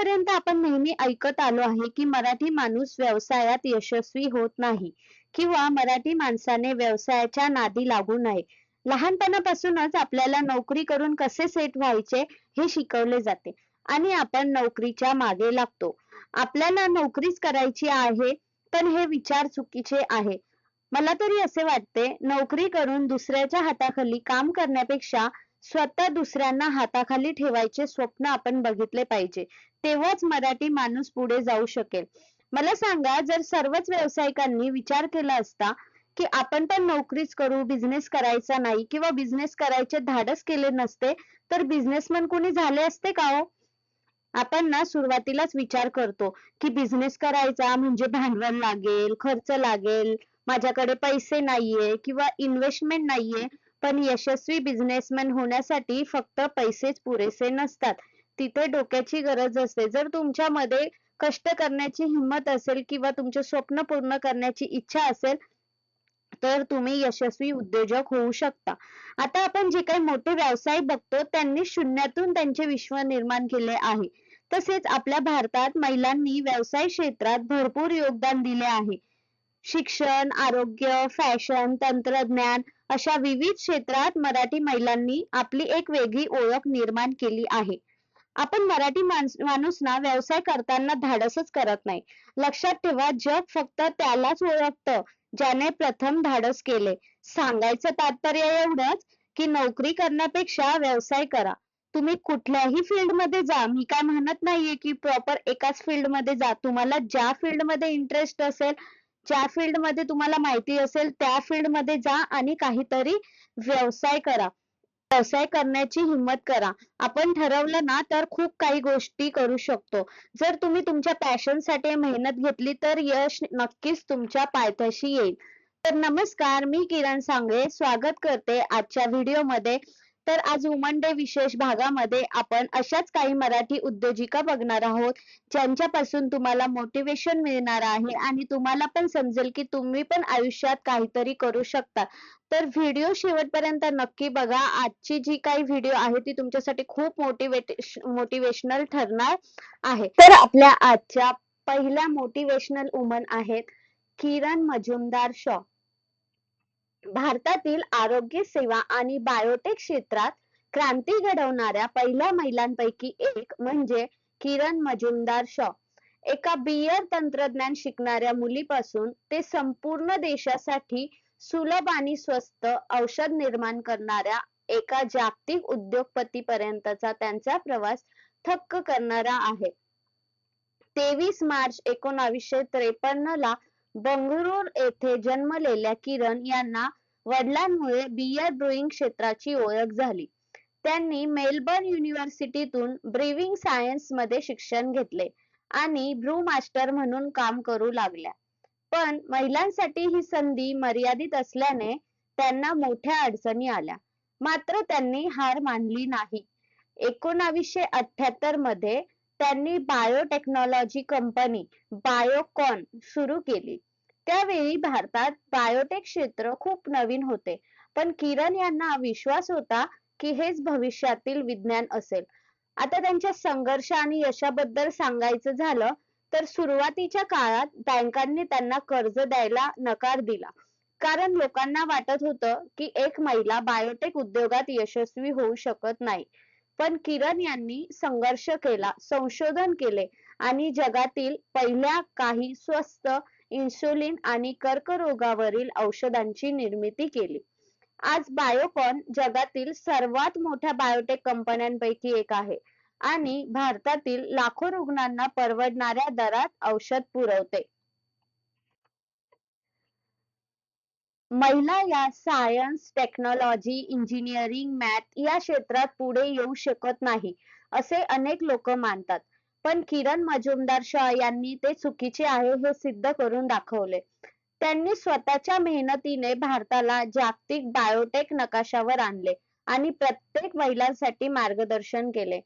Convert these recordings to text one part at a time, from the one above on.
आतापर्यंत आपण नेहमी ऐकत आलो आहे की मराठी माणूस व्यवसायात यशस्वी होत नाही किंवा मराठी माणसाने व्यवसायाच्या नादी लागू नये. लहानपणापासूनच आपल्याला नोकरी करून कसे सेट व्हायचे हे शिकवले जाते आणि आपण नोकरीच्या मागे लागतो. आपल्याला नोकरीच करायची आहे पण हे विचार चुकीचे आहे. मला तरी असे वाटते नोकरी करून दुसऱ्याच्या हाताखाली काम करण्यापेक्षा स्वतः दुसऱ्यांना हाताखाली ठेवायचे स्वप्न आपण बघितले पाहिजे. तेव्हाच मराठी माणूस पुढे जाऊ शकेल. मला सांगा जर सर्वच व्यावसायिकांनी विचार केला असता की आपण पण नोकरीच करू बिझनेस करायचा नाही किंवा बिझनेस करायचे धाडस केले नसते तर बिझनेसमॅन कोणी झाले असते का हो? आपण ना सुरुवातीलाच विचार करतो की बिझनेस करायचा म्हणजे भांडवल लागेल खर्च लागेल माझ्याकडे पैसे नाहीये किंवा इन्व्हेस्टमेंट नाहीये पण यशस्वी बिझनेसमॅन होण्यासाठी फक्त पैसेच पुरेसे नसतात. तिथे डोक्याची गरज असते. जर तुमच्यामध्ये कष्ट करण्याची हिंमत असेल किंवा तुमचे स्वप्न पूर्ण करण्याची इच्छा असेल तर तुम्ही यशस्वी उद्योजक होऊ शकता. आता आपण जे काही मोठे व्यवसाय बघतो त्यांनी शून्यातून त्यांचे विश्व निर्माण केले आहे. तसेच आपल्या भारतात महिलांनी व्यवसाय क्षेत्रात भरपूर योगदान दिले आहे. शिक्षण आरोग्य फॅशन तंत्रज्ञान अशा विविध क्षेत्रात मराठी महिलांनी आपली एक वेगळी ओळख निर्माण केली आहे. आपण मराठी माणूस ना व्यवसाय करताना धाडसच करत नाही. लक्षात ठेवा जग फक्त त्यालाच ओळखत ज्याने प्रथम धाडस केले. सांगायचं तात्पर्य एवढंच की नोकरी करण्यापेक्षा व्यवसाय करा. तुम्ही कुठल्याही फील्डमध्ये जा. मी काय म्हणत नाहीये की प्रॉपर एकाच फील्डमध्ये जा. तुम्हाला ज्या फील्डमध्ये इंटरेस्ट असेल ज्या फील्डमध्ये तुम्हाला माहिती असेल त्या फील्डमध्ये जा आणि काहीतरी व्यवसाय करा. व्यवसाय करण्याची हिंमत करा. आपण ठरवलं ना तर खूप काही गोष्टी करू शकतो. जर तुम्ही तुमच्या पॅशनसाठी मेहनत घेतली तर यश नक्कीच तुमच्या पायथ्याशी येईल. तर नमस्कार मी किरण सांगळे स्वागत करते आजच्या video मध्ये. तर आज वुमन डे विशेष भागामध्ये आपण अशाच काही मराठी उद्योजिका बघणार आहोत. ज्यांच्यापासून तुम्हाला मोटिवेशन मिळणार आहे आणि तुम्हाला पण समजेल की तुम्ही पण आयुष्यात काहीतरी करू शकता. तर व्हिडिओ शेवटपर्यंत नक्की बघा. आजची जी काही व्हिडिओ आहे ती तुमच्यासाठी खूप मोटिवेट मोटिवेशनल ठरणार आहे. तर आपल्या आजच्या पहिल्या मोटिवेशनल वुमन आहेत किरण मजुमदार शॉ. भारतातील आरोग्य सेवा आणि बायोटेक क्षेत्रात क्रांती घडवणाऱ्या पहिल्या महिलांपैकी एक म्हणजे किरण मजुमदार शॉ. एका बियर तंत्रज्ञान शिकणाऱ्या मुलीपासून ते संपूर्ण देशासाठी सुलभ आणि स्वस्त औषध निर्माण करणाऱ्या एका जागतिक उद्योगपती पर्यंतचा त्यांचा प्रवास थक्क करणारा आहे. तेवीस मार्च एकोणावीसशे त्रेपन्न ला बंगळुरू येथे जन्मलेल्या किरण यांना वडिलांमुळे बियर ब्रुईंग क्षेत्राची ओळख झाली. त्यांनी मेलबर्न युनिव्हर्सिटीतून ब्रिविंग सायन्समध्ये शिक्षण घेतले आणि ब्रू मास्टर म्हणून काम करू लागल्या. पण महिलांसाठी ही संधी मर्यादित असल्याने त्यांना मोठ्या अडचणी आल्या. मात्र त्यांनी हार मानली नाही. एकोणावीसशे अठ्याहत्तरमध्ये त्यांनी बायोटेक्नॉलॉजी कंपनी बायोकॉन सुरू केली. त्यावेळी भारतात बायोटेक क्षेत्र खूप नवीन होते. पण किरण यांना विश्वास होता की हेच भविष्यातील विज्ञान असेल. आता त्यांच्या संघर्ष आणि यशाबद्दल सांगायचं झालं तर सुरुवातीच्या काळात बँकांनी त्यांना कर्ज द्यायला नकार दिला. कारण लोकांना वाटत होतं की एक महिला बायोटेक उद्योगात यशस्वी होऊ शकत नाही. पण किरण यांनी संघर्ष केला संशोधन केले आणि जगातील पहिल्या काही स्वस्त इन्सुलिन आणि कर्करोगावरील औषधांची निर्मिती केली. आज बायोकॉन जगातील सर्वात मोठ्या बायोटेक कंपन्यांपैकी एक आहे आणि भारतातील लाखो रुग्णांना परवडणाऱ्या दरात औषध पुरवते. महिला या सायन्स टेक्नॉलॉजी इंजिनिअरिंग मॅथ या क्षेत्रात पुढे येऊ शकत नाही असे अनेक लोक मानतात. पण किरण मजुमदार शाह यांनी ते चुकीचे आहे हे सिद्ध करून दाखवले. त्यांनी स्वतःच्या मेहनतीने भारताला जागतिक बायोटेक नकाशावर आणले आणि प्रत्येक महिलांसाठी मार्गदर्शन केले.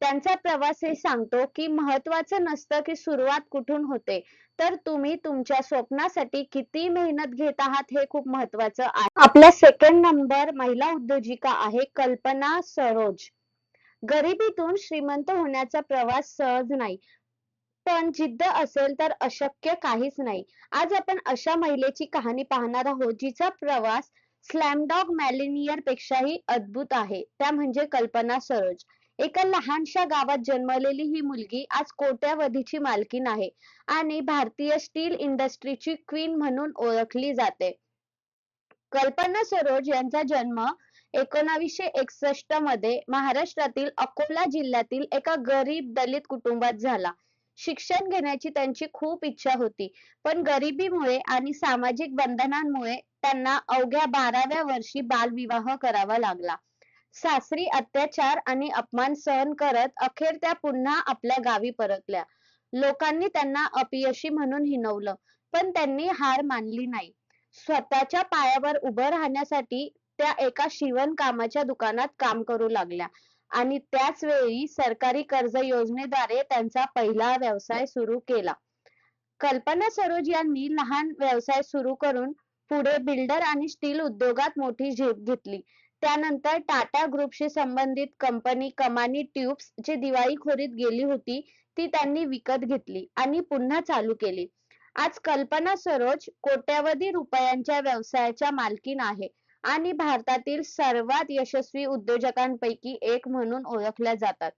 त्यांचा प्रवास हे सांगतो की महत्वाचं नसतं की सुरुवात कुठून होते तर तुम्ही तुमच्या स्वप्नासाठी किती मेहनत घेत आहात हे खूप महत्वाचं आहे. आपला सेकंड नंबर महिला उद्योजिका आहे कल्पना सरोज. गरिबीतून श्रीमंत होण्याचा प्रवास सहज नाही. पण जिद्द असेल तर अशक्य काहीच नाही. आज आपण अशा महिलेची कहाणी पाहणार आहोत जिचा प्रवास स्लॅमडॉग मॅलिनियर पेक्षाही अद्भुत आहे. त्या म्हणजे कल्पना सरोज. एका लहानशा गावात जन्मलेली ही मुलगी आज कोट्यावधीची मालकीण आहे आणि भारतीय स्टील इंडस्ट्रीची क्वीन म्हणून ओळखली जाते. कल्पना सरोज यांचा जन्म एकोणावीसशे एकसष्टमध्ये महाराष्ट्रातील अकोला जिल्ह्यातील एका गरीब दलित कुटुंबात झाला. शिक्षण घेण्याची त्यांची खूप इच्छा होती पण गरिबीमुळे आणि सामाजिक बंधनांमुळे त्यांना अवघ्या बाराव्या वर्षी बालविवाह करावा लागला. सासरी अत्याचार आणि अपमान सहन करत अखेर त्या पुन्हा आपल्या गावी परतल्या. लोकांनी त्यांना अपयशी म्हणून हिणवलं पण त्यांनी हार मानली नाही. स्वतःच्या पायावर उभं राहण्यासाठी त्या एका शिवण कामाच्या दुकानात काम करू लागल्या आणि त्याच वेळी सरकारी कर्ज योजनेद्वारे त्यांचा पहिला व्यवसाय सुरू केला. कल्पना सरोज यांनी लहान व्यवसाय सुरू करून पुढे बिल्डर आणि स्टील उद्योगात मोठी झेप घेतली. त्यानंतर टाटा ग्रुपशी संबंधित कंपनी कमानी ट्यूब्स जी दिवाळीखोरीत गेली होती ती त्यांनी विकत घेतली आणि पुन्हा चालू केली. आज कल्पना सरोज कोट्यावधी रुपयांच्या व्यवसायाच्या मालकीण आहे आणि भारतातील सर्वात यशस्वी उद्योजकांपैकी एक म्हणून ओळखल्या जातात.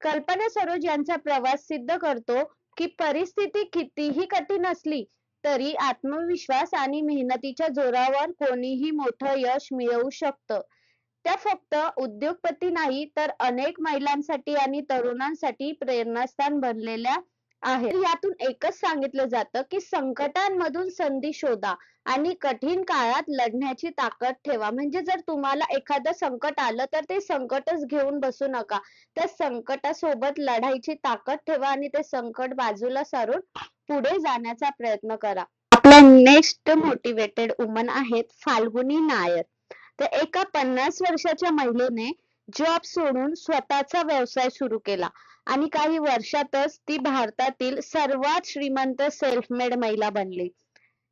कल्पना सरोज यांचा प्रवास सिद्ध करतो की परिस्थिती कितीही कठीण असली तरी आत्मविश्वास आणि मेहनतीच्या जोरावर कोणीही मोठं यश मिळवू शकतं. त्या फक्त उद्योगपती नाही तर अनेक महिलांसाठी आणि तरुणांसाठी प्रेरणास्थान बनलेल्या आहे. यातून एकच सांगितलं जातं की संकटांमधून संधी शोधा आणि कठीण काळात लढण्याची ताकद ठेवा. म्हणजे जर तुम्हाला एखादं संकट आलं तर ते संकटच घेऊन बसू नका. तर संकटासोबत लढायची ताकद ठेवा आणि ते संकट बाजूला सारून पुढे जाण्याचा प्रयत्न करा. आपल्या नेक्स्ट मोटिवेटेड वुमन आहेत फाल्गुनी नायर. तर एका पन्नास वर्षाच्या महिलेने जॉब सोडून स्वतःचा व्यवसाय सुरू केला. आणि काही वर्षातच ती भारतातील सर्वात श्रीमंत सेल्फ मेड महिला बनली.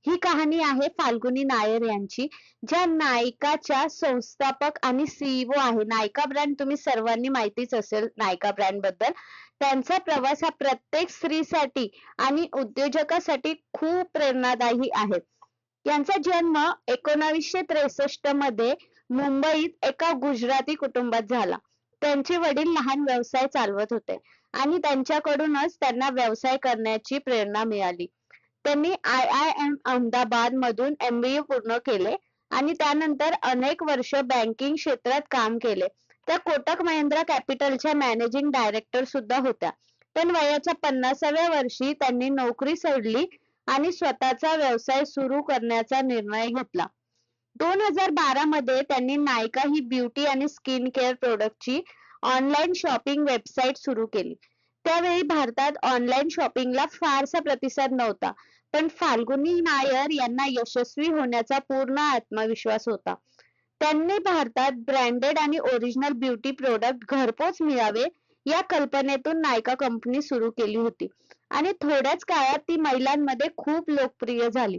ही कहाणी आहे फाल्गुनी नायर यांची ज्या नायकाच्या संस्थापक आणि सीईओ आहे. नायका ब्रँड तुम्ही सर्वांनी माहितीच असेल नायका brand बद्दल. त्यांचा प्रवास हा प्रत्येक स्त्रीसाठी आणि उद्योजकासाठी खूप प्रेरणादायी आहे. यांचा जन्म एकोणविशे त्रेसष्टमध्ये मुंबईत एका गुजराती कुटुंबात झाला. त्यांचे वडील लहान व्यवसाय चालवत होते. आणि त्यांच्याकडूनच त्यांना व्यवसाय करण्याची प्रेरणा मिळाली. त्यांनी आय अहमदाबाद मधून MBA पूर्ण केले आणि त्यानंतर अनेक वर्ष बँकिंग क्षेत्रात काम केले. त्या कोटक महिंद्रा कॅपिटलच्या मॅनेजिंग डायरेक्टर सुद्धा होत्या. पण वयाच्या पन्नासाव्या वर्षी त्यांनी नोकरी सोडली आणि स्वतःचा व्यवसाय सुरू करण्याचा निर्णय घेतला. दोन हजार बारा मध्ये त्यांनी नायका ही ब्युटी आणि स्किन केअर प्रोडक्टची ऑनलाईन शॉपिंग वेबसाईट सुरू केली. त्यावेळी भारतात ऑनलाईन शॉपिंगला फारसा प्रतिसाद नव्हता पण फाल्गुनी नायर यांना यशस्वी होण्याचा पूर्ण आत्मविश्वास होता. त्यांनी भारतात ब्रँडेड आणि ओरिजिनल ब्युटी प्रोडक्ट घरपोच मिळावे या कल्पनेतून नायका कंपनी सुरू केली होती. आणि थोड्याच काळात ती महिलांमध्ये खूप लोकप्रिय झाली.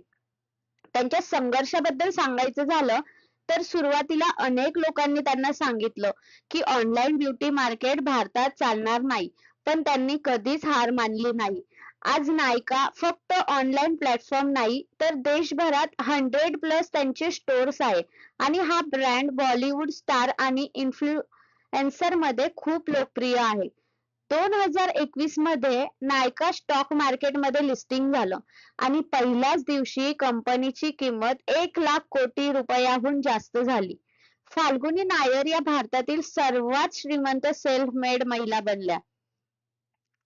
त्यांच्या संघर्षाबद्दल सांगायचं झालं तर सुरुवातीला अनेक लोकांनी त्यांना सांगितलं की online ब्युटी मार्केट भारतात चालणार नाही पण त्यांनी कधीच हार मानली नाही. आज नायका फक्त online प्लॅटफॉर्म नाही तर देशभरात हंड्रेड प्लस त्यांचे स्टोर्स आहे. आणि हा ब्रँड bollywood स्टार आणि influencer मध्ये खूप लोकप्रिय आहे. दोन हजार एकवीसमध्ये नायका स्टॉक मार्केटमध्ये लिस्टिंग झालं. आणि पहिल्याच दिवशी कंपनीची किंमत एक लाख कोटी रुपयाहून जास्त झाली. फाल्गुनी नायर या भारतातील सर्वात श्रीमंत सेल्फ मेड महिला बनल्या.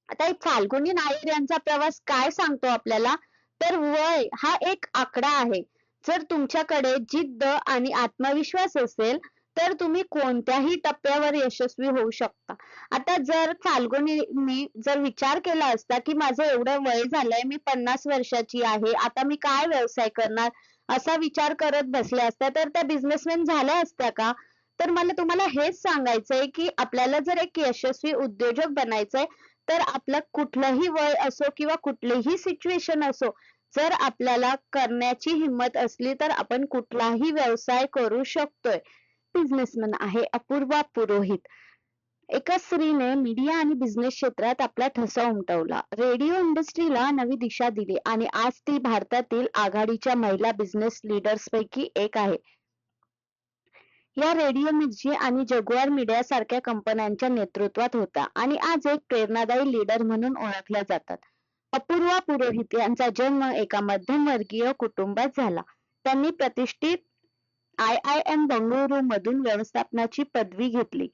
आता एक फाल्गुनी नायर यांचा प्रवास काय सांगतो आपल्याला? तर वय हा एक आकडा आहे. जर तुमच्याकडे जिद्द आणि आत्मविश्वास असेल तर तुम्ही कोणत्याही टप्प्यावर यशस्वी होऊ शकता. आता जर फाल्गुनीने जर विचार केला असता की माझं एवढं वय झालंय मी पन्नास वर्षाची आहे आता मी काय व्यवसाय करणार? असा विचार करत बसल्या असत्या तर त्या बिझनेसमॅन झाल्या असत्या का? तर मला तुम्हाला हेच सांगायचंय की आपल्याला जर एक यशस्वी उद्योजक बनायचंय तर आपलं कुठलंही वय असो किंवा कुठलीही सिच्युएशन असो जर आपल्याला करण्याची हिंमत असली तर आपण कुठलाही व्यवसाय करू शकतोय. बिझनेसमॅन आहे अपूर्वा पुरोहित. एका स्त्रीने मीडिया आणि बिझनेस क्षेत्रात आपला ठसा उमटवला. रेडिओ इंडस्ट्रीला नवी दिशा दिली आणि आज ती भारतातील आघाडीच्या महिला बिझनेस लीडर्स पैकी एक आहे. या रेडिओ मिर्ची आणि जगुआर मीडिया सारख्या कंपन्यांच्या नेतृत्वात होता आणि आज एक प्रेरणादायी लीडर म्हणून ओळखल्या जातात. अपूर्वा पुरोहित यांचा जन्म एका मध्यमवर्गीय कुटुंबात झाला. त्यांनी प्रतिष्ठित आय आय एम बंगळुरू मधून व्यवस्थापनाची पदवी घेतली.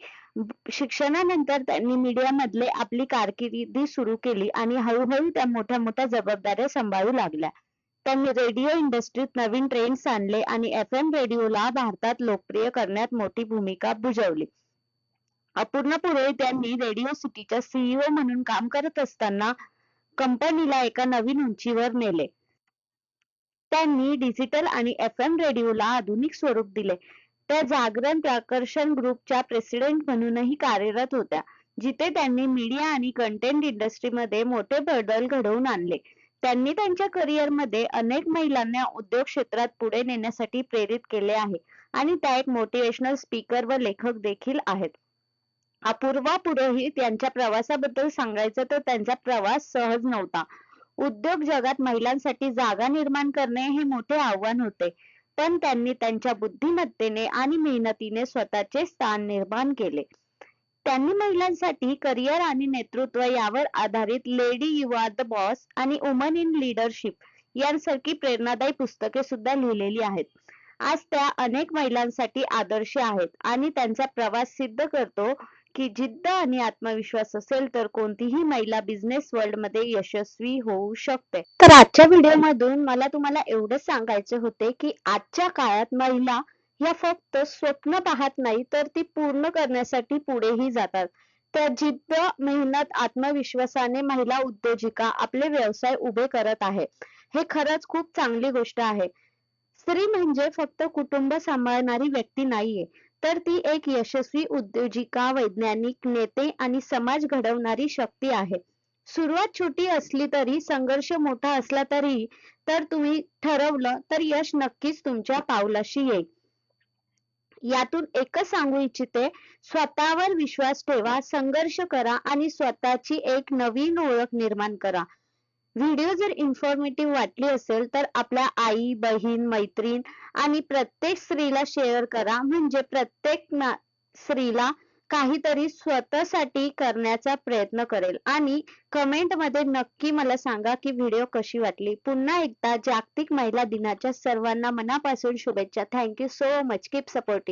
शिक्षणानंतर त्यांनी मीडियामधले आपली कारकिर्दी सुरू केली आणि हळूहळू त्या मोठ्या मोठ्या जबाबदाऱ्या सांभाळू लागल्या. त्यांनी रेडिओ इंडस्ट्रीत नवीन ट्रेंड्स आणले आणि एफ एम रेडिओला भारतात लोकप्रिय करण्यात मोठी भूमिका भजवली अपूर्ण पुरोहित यांनी रेडिओ च्या सीईओ म्हणून काम करत असताना कंपनीला एका नवीन उंचीवर नेले. त्यांनी digital आणि FM radio ला आधुनिक स्वरूप दिले. त्या जागरण प्राकर्षण group च्या president म्हणूनही कार्यरत होत्या जिथे त्यांनी media आणि content industry मध्ये मोठे बदल घडवून आणले. त्यांनी त्यांच्या career मध्ये अनेक महिलांना उद्योग क्षेत्रात पुढे नेण्यासाठी प्रेरित केले आहे आणि त्या एक motivational speaker व लेखक देखील आहेत. अपूर्वा पुरोहित यांच्या प्रवासाबद्दल सांगायचं तर त्यांचा प्रवास सहज नव्हता. उद्योग जगात महिलांसाठी जागा निर्माण करणे हे मोठे आव्हान होते. पण त्यांनी त्यांच्या बुद्धिमत्तेने आणि मेहनतीने स्वतःचे स्थान निर्माण केले. त्यांनी महिलांसाठी करिअर आणि नेतृत्व यावर आधारित lady you are the boss आणि वुमन इन लीडरशिप यांसारखी प्रेरणादायी पुस्तके सुद्धा लिहिलेली आहेत. आज त्या अनेक महिलांसाठी आदर्श आहेत आणि त्यांचा प्रवास सिद्ध करतो की जिद्द आणि आत्मविश्वास असेल तर कोणतीही महिला बिझनेस वर्ल्डमध्ये यशस्वी होऊ शकते. तर आजच्या व्हिडिओ मधून मला तुम्हाला एवढंच सांगायचे होते की आजच्या काळात महिला या फक्त स्वप्न पाहत नाही तर ती पूर्ण करण्यासाठी पुढेही जातात. त्या जिद्द मेहनत आत्मविश्वासाने महिला उद्योजिका आपले व्यवसाय उभे करत आहे. हे खरंच खूप चांगली गोष्ट आहे. स्त्री म्हणजे फक्त कुटुंब सांभाळणारी व्यक्ती नाहीये. तर ती एक यशस्वी उद्योजिका वैज्ञानिक नेते आणि समाज घडवणारी शक्ती आहे. सुरुवात छोटी असली तरी संघर्ष मोठा असला तरी तर तुम्ही ठरवलं तर यश नक्कीच तुमच्या पावलाशी येईल. यातून एकच सांगू इच्छिते स्वतःवर विश्वास ठेवा संघर्ष करा आणि स्वतःची एक नवीन ओळख निर्माण करा. व्हिडिओ जर informative वाटली असेल तर आपल्या आई बहीण मैत्रीण आणि प्रत्येक स्त्रीला शेअर करा. म्हणजे प्रत्येक स्त्रीला काहीतरी स्वतःसाठी करण्याचा प्रयत्न करेल. आणि कमेंटमध्ये नक्की मला सांगा की व्हिडिओ कशी वाटली. पुन्हा एकदा जागतिक महिला दिनाच्या सर्वांना मनापासून शुभेच्छा. Thank you so much. Keep supporting.